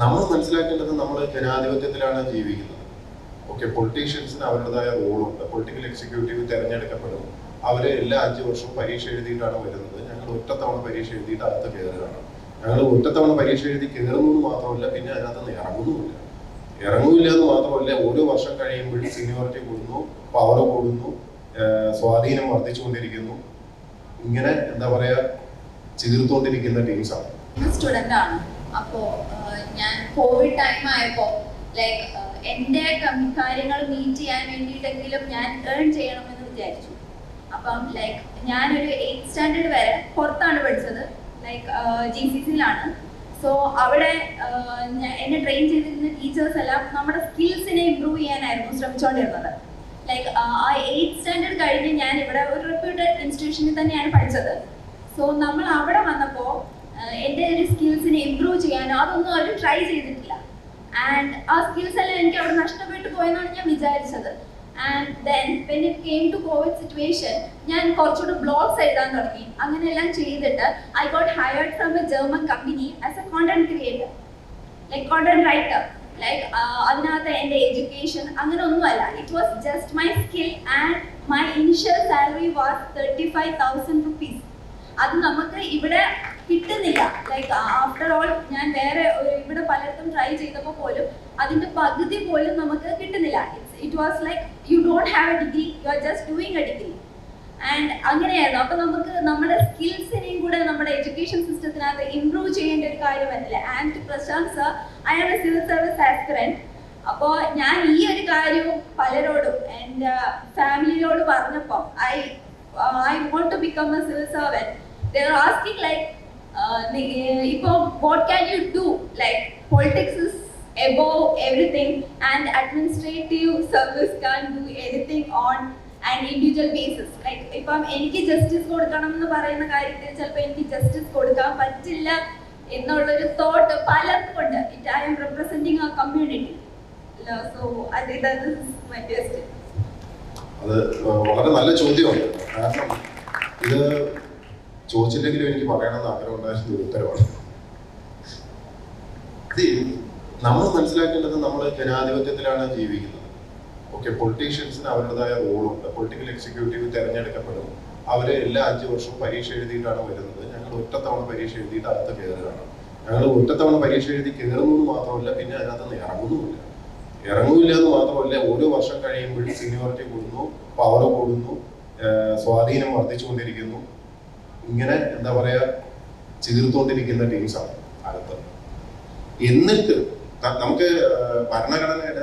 നമ്മൾ മനസ്സിലാക്കേണ്ടത് നമ്മൾ ജനാധിപത്യത്തിലാണ് ജീവിക്കുന്നത്. ഓക്കെ പൊളിറ്റീഷ്യൻസിന് അവരുടേതായ റോളുണ്ട് പൊളിറ്റിക്കൽ എക്സിക്യൂട്ടീവ് തിരഞ്ഞെടുക്കപ്പെടും. അവർ എല്ലാ അഞ്ച് വർഷവും പരീക്ഷ എഴുതിയിട്ടാണ് വരുന്നത്. ഞങ്ങൾ ഒറ്റത്തവണ പരീക്ഷ എഴുതിയിട്ട് അകത്ത് കയറുകയാണ് ഞങ്ങൾ ഒറ്റത്തവണ പരീക്ഷ എഴുതി കയറുന്നു എന്ന് മാത്രമല്ല പിന്നെ അതിനകത്ത് നിന്ന് ഇറങ്ങുന്നുമില്ല. ഇറങ്ങുന്നില്ല എന്ന് മാത്രമല്ല ഓരോ വർഷം കഴിയുമ്പോഴും സീനിയോറിറ്റി കൂടുന്നു പവർ കൂടുന്നു സ്വാധീനം വർദ്ധിച്ചുകൊണ്ടിരിക്കുന്നു. ഇങ്ങനെ എന്താ പറയാ ചീർത്തുകൊണ്ടിരിക്കുന്ന ടീംസാണ് സ്റ്റുഡന്റ് ആണ്. അപ്പോ ഞാൻ കോവിഡ് ടൈം ആയപ്പോ ലൈക്ക് എന്റെ കാര്യങ്ങൾ മീറ്റ് ചെയ്യാൻ വേണ്ടിയിട്ടെങ്കിലും ഞാൻ ഏൺ ചെയ്യണമെന്ന് വിചാരിച്ചു. അപ്പം ലൈക്ക് ഒരു എയ്ത്ത് സ്റ്റാൻഡേർഡ് വരെ പുറത്താണ് പഠിച്ചത്. ലൈക്ക് ജി സി സിയിലാണ് സോ അവിടെ എന്നെ ട്രെയിൻ ചെയ്തിരുന്ന ടീച്ചേഴ്സ് എല്ലാം നമ്മുടെ സ്കിൽസിനെ ഇമ്പ്രൂവ് ചെയ്യാനായിരുന്നു ശ്രമിച്ചുകൊണ്ടിരുന്നത് ലൈക്ക് ആ എയ്ത്ത് സ്റ്റാൻഡേർഡ് കഴിഞ്ഞ് ഞാൻ ഇവിടെ ഒരു റെപ്യൂട്ടഡ് ഇൻസ്റ്റിറ്റ്യൂഷനിൽ തന്നെയാണ് പഠിച്ചത്. സോ നമ്മൾ അവിടെ വന്നപ്പോൾ എന്റെ ഒരു സ്കിൽസിനെ ഇമ്പ്രൂവ് ചെയ്യാനോ അതൊന്നും അവർ ട്രൈ ചെയ്തിട്ടില്ല. ആൻഡ് ആ സ്കിൽസ് എല്ലാം എനിക്ക് അവിടെ നഷ്ടപ്പെട്ടു പോയെന്നാണ് ഞാൻ വിചാരിച്ചത്. And then when it came to covid situation ഞാൻ കുറച്ചുകൂടെ ബ്ലോഗ്സ് എഴുതാൻ തുടങ്ങി. അങ്ങനെയെല്ലാം ചെയ്തിട്ട് I got hired from a German company as a content creator like content writer like അതിനകത്ത് എന്റെ എഡ്യൂക്കേഷൻ അങ്ങനെ ഒന്നുമല്ല it was just my skill and my initial salary was thirty five thousand rupees അത് നമുക്ക് ഇവിടെ കിട്ടുന്നില്ല. ലൈക്ക് ആഫ്റ്റർ ഓൾ ഞാൻ വേറെ ഇവിടെ പലർക്കും ട്രൈ ചെയ്തപ്പോൾ പോലും അതിന്റെ പകുതി പോലും നമുക്ക് കിട്ടുന്നില്ല. It was like you don't have a degree you are just doing a degree and അങ്ങനെയായിരുന്നു. അപ്പൊ നമുക്ക് നമ്മുടെ സ്കിൽസിനെയും കൂടെ നമ്മുടെ എഡ്യൂക്കേഷൻ സിസ്റ്റത്തിനകത്ത് ഇംപ്രൂവ് ചെയ്യേണ്ട ഒരു കാര്യം വന്നില്ല. And Prashant sir I am a civil service aspirant അപ്പോൾ ഞാൻ ഈ ഒരു കാര്യവും പലരോടും എന്റെ ഫാമിലിയോട് പറഞ്ഞപ്പോൾ I I want to become a civil servant they asking like, uh, ഇപ്പോൾ what can you do? Like politics is above everything and administrative service can't do anything on and individual basis like ഇപ്പം എനിക്ക് justice കൊടുക്കണം എന്ന് പറയുന്ന കാര്യത്തിൽ ചിലപ്പോൾ എനിക്ക് justice കൊടുക്കാൻ പറ്റില്ല എന്നുള്ളൊരു തോട്ട് പലർക്കും ഉണ്ട്. ഇറ്റ് ഐ എം റെപ്രസെന്റിങ് ആ കമ്മ്യൂണിറ്റി സോ അത് അത് വളരെ നല്ല ചോദ്യമാണ്. കാരണം ഇത് ചോദിച്ചില്ലെങ്കിലും എനിക്ക് പറയണമെന്ന് ആഗ്രഹം ഉണ്ടായിരുന്ന ഒരു ഉത്തരവാണ്. നമ്മൾ മനസ്സിലാക്കേണ്ടത് നമ്മൾ ജനാധിപത്യത്തിലാണ് ജീവിക്കുന്നത്. ഓക്കെ പൊളിറ്റീഷ്യൻസിന് അവരുടേതായ റോളുണ്ട് പൊളിറ്റിക്കൽ എക്സിക്യൂട്ടീവ് തിരഞ്ഞെടുക്കപ്പെടും അവരെ എല്ലാ അഞ്ചു വർഷവും പരീക്ഷ എഴുതിയിട്ടാണ് വരുന്നത്. ഞങ്ങൾ ഒറ്റത്തവണ പരീക്ഷ എഴുതിയിട്ട് അകത്ത് കയറുകയാണ്. ഞങ്ങൾ ഒറ്റത്തവണ പരീക്ഷ എഴുതി കയറുന്നു മാത്രമല്ല പിന്നെ അതിനകത്ത് നിന്ന് ഇറങ്ങുന്നുമില്ല. ഇറങ്ങൂല്ല എന്ന് മാത്രമല്ല ഓരോ വർഷം കഴിയുമ്പോഴും സീനിയോറിറ്റി കൂടുന്നു പവർ കൂടുന്നു സ്വാധീനം വർദ്ധിച്ചുകൊണ്ടിരിക്കുന്നു. ഇങ്ങനെ എന്താ പറയാ ചീർത്തുകൊണ്ടിരിക്കുന്ന ടീംസാണ് അടുത്ത് എന്നിട്ട് നമുക്ക് ഭരണഘടനയുടെ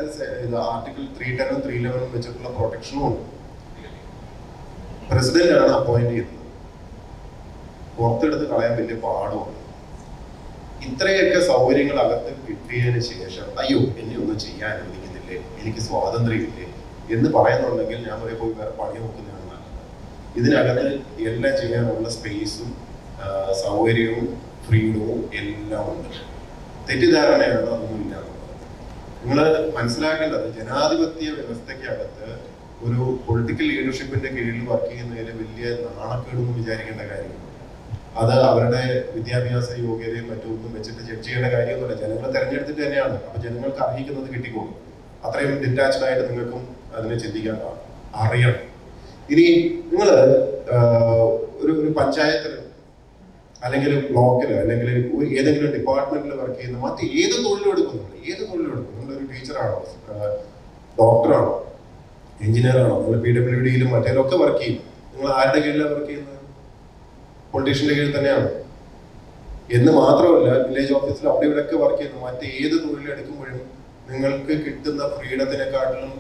ആർട്ടിക്കിൾ ത്രീ ടെനും ത്രീ ലെവനും വെച്ചിട്ടുള്ള പ്രൊട്ടക്ഷനും ഉണ്ട്. പ്രസിഡന്റ് ആണ് അപ്പോയിന്റ് ചെയ്യുന്നത് പുറത്തെടുത്ത് കളയാൻ വലിയ പാടുമാണ് ഇത്രയൊക്കെ സൗകര്യങ്ങൾ അകത്ത് കിട്ടിയതിന് ശേഷം അയ്യോ എന്നെ ഒന്നും ചെയ്യാൻ അനുവദിക്കുന്നില്ലേ? എനിക്ക് സ്വാതന്ത്ര്യമില്ലേ? എന്ന് പറയുന്നുണ്ടെങ്കിൽ ഞാൻ പറയും പോയി വേറെ പണി നോക്കുന്നതാണ്. ഇതിനകത്ത് എല്ലാം ചെയ്യാനുള്ള സ്പേസും സൗകര്യവും ഫ്രീഡവും എല്ലാം ഉണ്ട്. തെറ്റിദ്ധാരണയാണ് അതൊന്നും ഇല്ല നിങ്ങൾ മനസ്സിലാക്കേണ്ടത് ജനാധിപത്യ വ്യവസ്ഥയ്ക്കകത്ത് ഒരു പൊളിറ്റിക്കൽ ലീഡർഷിപ്പിന്റെ കീഴിൽ വർക്ക് ചെയ്യുന്നതിൽ വലിയ നാണക്കേടൊന്നും വിചാരിക്കേണ്ട കാര്യമില്ല. അത് അവരുടെ വിദ്യാഭ്യാസ യോഗ്യതയും മറ്റും ഒന്നും വെച്ചിട്ട് ജഡ്ജ് ചെയ്യേണ്ട കാര്യമൊന്നുമില്ല. ജനങ്ങൾ തെരഞ്ഞെടുത്തിട്ട് തന്നെയാണ്. അപ്പൊ ജനങ്ങൾക്ക് അർഹിക്കുന്നത് കിട്ടിക്കോളും. അത്രയും ഡിറ്റാച്ച്ഡ് ആയിട്ട് നിങ്ങൾക്കും അതിനെ ചിന്തിക്കാൻ അറിയണം. ഇനി നിങ്ങൾ ഒരു ഒരു പഞ്ചായത്തിൽ അല്ലെങ്കിൽ ബ്ലോക്കിലോ അല്ലെങ്കിൽ ഏതെങ്കിലും ഡിപ്പാർട്ട്മെന്റിൽ വർക്ക് ചെയ്യുന്ന മറ്റ് ഏത് തൊഴിലും എടുക്കും നിങ്ങൾ ഏത് തൊഴിലും എടുക്കും നിങ്ങളൊരു ടീച്ചറാണോ ഡോക്ടറാണോ എഞ്ചിനീയറാണോ നിങ്ങൾ പി ഡബ്ല്യു ഡിയിലും മറ്റേലൊക്കെ വർക്ക് ചെയ്യും. നിങ്ങൾ ആരുടെ കീഴിലാണ് വർക്ക് ചെയ്യുന്നത്? പൊളിറ്റീഷ്യന്റെ കീഴിൽ തന്നെയാണ്? എന്ന് മാത്രമല്ല വില്ലേജ് ഓഫീസിൽ അവിടെ ഇവിടെയൊക്കെ വർക്ക് ചെയ്യുന്നു മറ്റേ ഏത് തൊഴിലെടുക്കുമ്പോഴും നിങ്ങൾക്ക് കിട്ടുന്ന ഫ്രീഡത്തിനെക്കാട്ടിലും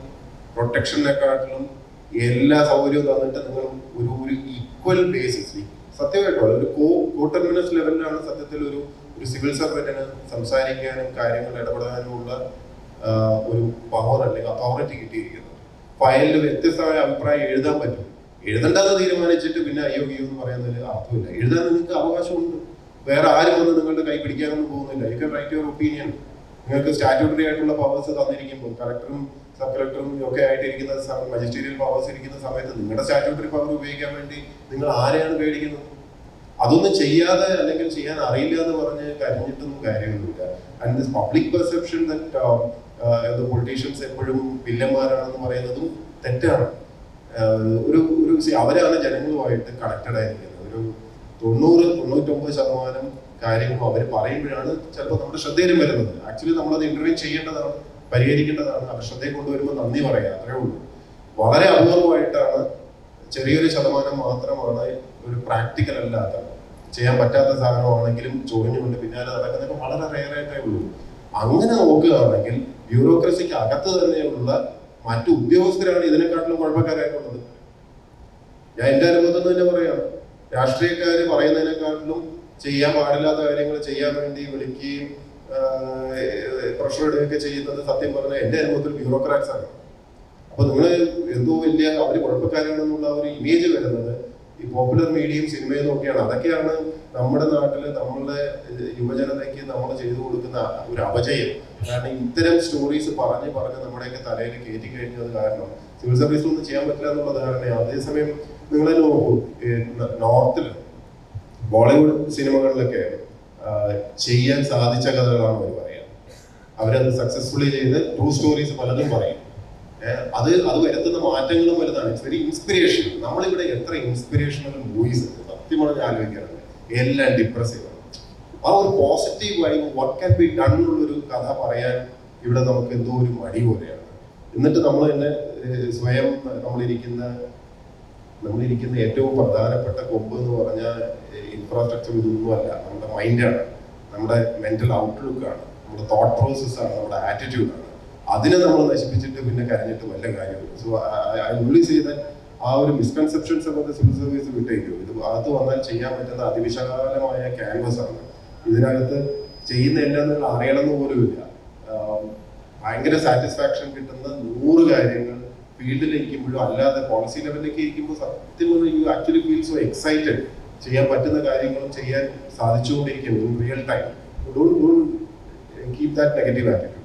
പ്രൊട്ടക്ഷനെക്കാട്ടിലും എല്ലാ സൗകര്യവും തന്നിട്ട് നിങ്ങൾ ഒരു ഒരു ഈക്വൽ ബേസിസ് സത്യമായിട്ടോ ഒരു കോ കോട്ടർമിനസ് ലെവലിലാണ് സത്യത്തിൽ ഒരു ഒരു സിവിൽ സർവന്റിന് സംസാരിക്കാനും കാര്യങ്ങൾ ഇടപെടാനുമുള്ള ഉള്ള ഒരു പവർ അല്ലെങ്കിൽ അതോറിറ്റി കിട്ടിയിരിക്കുന്നത്. ഫയലിൽ വ്യത്യസ്തമായ അഭിപ്രായം എഴുതാൻ പറ്റും. എഴുതണ്ടെന്ന് തീരുമാനിച്ചിട്ട് പിന്നെ അയ്യോ എന്ന് പറയുന്നതിൽ അർത്ഥമില്ല. എഴുതാൻ നിങ്ങൾക്ക് അവകാശമുണ്ട്. വേറെ ആരും വന്ന് നിങ്ങളുടെ കൈ പിടിക്കാനൊന്നും പോകുന്നില്ല. You can write your opinion നിങ്ങൾക്ക് സ്റ്റാറ്റ്യൂട്ടറി ആയിട്ടുള്ള പവേഴ്സ് തന്നിരിക്കുമ്പോൾ കളക്ടറും സബ് കളക്ടറും ഒക്കെ ആയിട്ടിരിക്കുന്ന മജിസ്ട്രേറിയൽ പവേഴ്സ് ഇരിക്കുന്ന സമയത്ത് നിങ്ങളുടെ സ്റ്റാറ്റ്യൂട്ടറി പവർ ഉപയോഗിക്കാൻ വേണ്ടി നിങ്ങൾ ആരെയാണ് പേടിക്കുന്നത്? അതൊന്നും ചെയ്യാതെ അല്ലെങ്കിൽ ചെയ്യാൻ അറിയില്ല എന്ന് പറഞ്ഞ് കരഞ്ഞിട്ടൊന്നും കാര്യമൊന്നുമില്ല. And this public perception that politicians എപ്പോഴും വില്ലന്മാരാണെന്ന് പറയുന്നതും തെറ്റാണ്. ഒരു ഒരു see, അവരാണ് ജനങ്ങളുമായിട്ട് കണക്റ്റഡ് ആയിരിക്കുന്നത്. ഒരു തൊണ്ണൂറ് തൊണ്ണൂറ്റൊമ്പത് ശതമാനം കാര്യങ്ങളും അവർ പറയുമ്പോഴാണ് ചിലപ്പോൾ നമ്മുടെ ശ്രദ്ധയിലും വരുന്നത്. ആക്ച്വലി നമ്മളത് ഇന്റർവ്യൂ ചെയ്യേണ്ടതാണ്. പരിഹരിക്കേണ്ടതാണ്. ആ പ്രശ്നത്തെ കൊണ്ടുവരുമ്പോൾ നന്ദി പറയാം. അത്രേ ഉള്ളൂ. വളരെ അപൂർവമായിട്ടാണ് ചെറിയൊരു ശതമാനം മാത്രമാണ് ഒരു പ്രാക്ടിക്കൽ അല്ലാത്ത ചെയ്യാൻ പറ്റാത്ത സാധനമാണെങ്കിലും ചോദിഞ്ഞുകൊണ്ട് പിന്നാലെ നടക്കുന്നത് വളരെ റെയർ ആയിട്ടേ ഉള്ളൂ. അങ്ങനെ നോക്കുകയാണെങ്കിൽ ബ്യൂറോക്രസിക്ക് അകത്ത് തന്നെയുള്ള മറ്റു ഉദ്യോഗസ്ഥരാണ് ഇതിനെക്കാട്ടിലും കുഴപ്പക്കാരായിട്ടുള്ളത്. ഞാൻ എന്റെ അനുഭവത്തിൽ നിന്ന് തന്നെ പറയാം. രാഷ്ട്രീയക്കാര് പറയുന്നതിനെക്കാട്ടിലും ചെയ്യാൻ പാടില്ലാത്ത കാര്യങ്ങൾ ചെയ്യാൻ വേണ്ടി വിളിക്കുകയും പ്രഷർ ഇടുകയൊക്കെ ചെയ്യുന്നത് സത്യം പറഞ്ഞാൽ എന്റെ അനുഭവത്തിൽ ബ്യൂറോക്രാറ്റ്സ് ആണ്. അപ്പൊ നിങ്ങൾ എന്തോ വലിയ അവർ കുഴപ്പക്കാരാണെന്നുള്ള ഒരു ഇമേജ് വരുന്നത് ഈ പോപ്പുലർ മീഡിയയും സിനിമയും നോക്കിയാണ്. അതൊക്കെയാണ് നമ്മുടെ നാട്ടിൽ നമ്മളുടെ യുവജനതയ്ക്ക് നമ്മൾ ചെയ്തു കൊടുക്കുന്ന ഒരു അപജയം. കാരണം ഇത്തരം സ്റ്റോറീസ് പറഞ്ഞ് പറഞ്ഞ് നമ്മുടെയൊക്കെ തലയിൽ കയറ്റി കഴിഞ്ഞത് കാരണം സിവിൽ സർവീസ് ഒന്നും ചെയ്യാൻ പറ്റില്ല എന്നുള്ള ധാരണയാണ് അതേസമയം നിങ്ങളെ നോക്കൂ നോർത്തിൽ ബോളിവുഡ് സിനിമകളിലൊക്കെ ചെയ്യാൻ സാധിച്ച കഥകളാണ് അവർ പറയുക അവരത് സക്സസ്ഫുള്ളി ചെയ്ത് ട്രൂ സ്റ്റോറീസ് പലതും പറയും. അത് അത് വരുത്തുന്ന മാറ്റങ്ങളും വലുതാണ്. ഇറ്റ്സ് വെരി ഇൻസ്പിരേഷൻ നമ്മളിവിടെ എത്ര ഇൻസ്പിരേഷണൽ മൂവീസ് ഉണ്ട്. സത്യം പറഞ്ഞ് ആലോചിക്കാറുണ്ട്. എല്ലാം ഡിപ്രസീവ് ആ ഒരു positive vibe what can be done എന്നുള്ളൊരു കഥ പറയാൻ ഇവിടെ നമുക്ക് എന്തോ ഒരു മടി പോലെയാണ്. എന്നിട്ട് നമ്മൾ തന്നെ സ്വയം നമ്മളിരിക്കുന്ന നമ്മളിരിക്കുന്ന ഏറ്റവും പ്രധാനപ്പെട്ട കൊമ്പ് എന്ന് പറഞ്ഞാൽ ഇൻഫ്രാസ്ട്രക്ചർ ഇതൊന്നുമല്ല നമ്മുടെ മൈൻഡാണ് നമ്മുടെ മെന്റൽ ഔട്ട്ലുക്ക് ആണ്. നമ്മുടെ തോട്ട് പ്രോസസ് ആണ്. നമ്മുടെ ആറ്റിറ്റ്യൂഡ് ആണ്. അതിനെ നമ്മൾ നശിപ്പിച്ചിട്ട് പിന്നെ കരഞ്ഞിട്ട് വല്ല കാര്യമില്ല സോ ഐ ഉള്ളി ചെയ്ത ആ ഒരു മിസ്കൺസെപ്ഷൻസ് ഒക്കെ സിവിൽ സർവീസ് വിട്ടേക്കും ഇത് അകത്ത് വന്നാൽ ചെയ്യാൻ പറ്റുന്ന അതിവിശാലമായ ക്യാൻവസ് ആണ്. ഇതിനകത്ത് ചെയ്യുന്ന എല്ലാം നിങ്ങൾ അറിയണമെന്ന് ഇല്ല ഭയങ്കര സാറ്റിസ്ഫാക്ഷൻ കിട്ടുന്ന നൂറ് കാര്യങ്ങൾ ഫീൽഡിൽ ഇരിക്കുമ്പോഴും അല്ലാതെ പോളിസി ലെവലിലേക്ക് ഇരിക്കുമ്പോൾ സത്യം you actually feel so excited ചെയ്യാൻ പറ്റുന്ന കാര്യങ്ങളും ചെയ്യാൻ സാധിച്ചുകൊണ്ടിരിക്കുന്നു real time don't don't keep that negative attitude